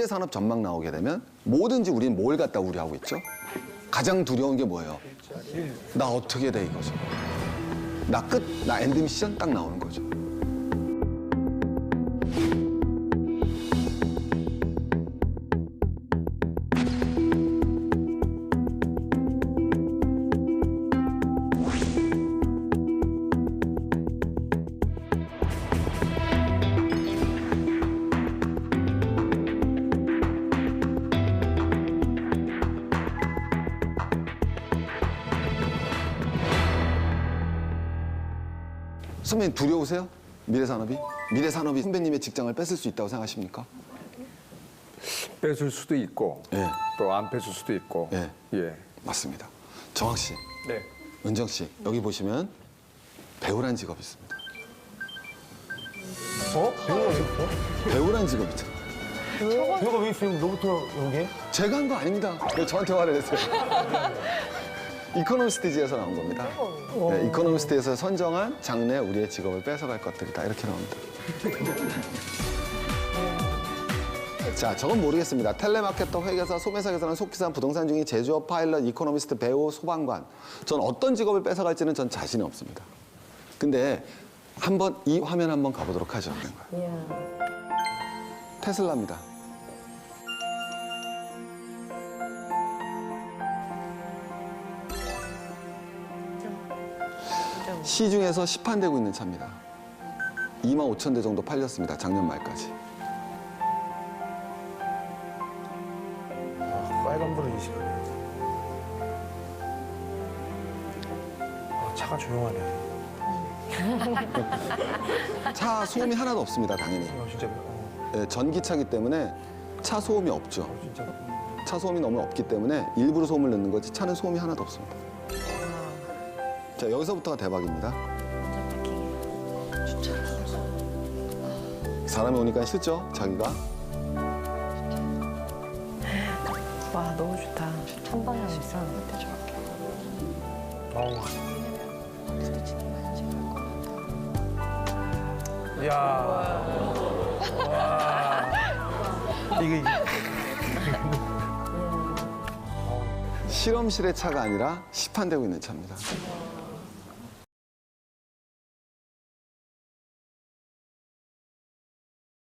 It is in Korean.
미래 산업 전망 나오게 되면 뭐든지 우리는 뭘 갖다 우려하고 있죠? 가장 두려운 게 뭐예요? 나 어떻게 돼 이거죠. 나 끝, 나 엔드 미션 딱 나오는 거죠. 선배님 두려우세요? 미래 산업이? 미래 산업이 선배님의 직장을 뺏을 수 있다고 생각하십니까? 뺏을 수도 있고 예. 또 안 뺏을 수도 있고 예. 예. 맞습니다. 정학 씨, 네. 은정 씨 여기 보시면 배우란 직업이 있습니다. 어? 배우가 있어? 배우란 직업 있죠. 배우가 왜 있어요? 너부터 연기해? 제가 한 거 아닙니다. 왜 저한테 화를 내세요? 이코노미스트지에서 나온 겁니다. 네, 이코노미스트에서 선정한 장래 우리의 직업을 뺏어갈 것들이다 이렇게 나옵니다. 자, 저건 모르겠습니다. 텔레마케터, 회계사, 소매사, 계산원, 속기사, 부동산 중인 제조업, 파일럿, 이코노미스트, 배우, 소방관. 전 어떤 직업을 뺏어갈지는 전 자신이 없습니다. 근데 한번 이 화면 한번 가보도록 하죠. 테슬라입니다. 시중에서 시판되고 있는 차입니다. 2만 5천 대 정도 팔렸습니다. 작년 말까지. 빨간불은 이 시간에. 아, 차가 조용하네. 차 소음이 하나도 없습니다. 당연히. 아, 진짜. 어, 예, 전기차기 때문에 차 소음이 없죠. 진짜. 차 소음이 너무 없기 때문에 일부러 소음을 넣는 거지 차는 소음이 하나도 없습니다. 자 여기서부터가 대박입니다. 사람이 오니까 싫죠? 자기가 와 너무 좋다. 천방향 있어. 그때 저렇게. 어우. 이야. 와. 이게, 실험실의 차가 아니라 시판되고 있는 차입니다.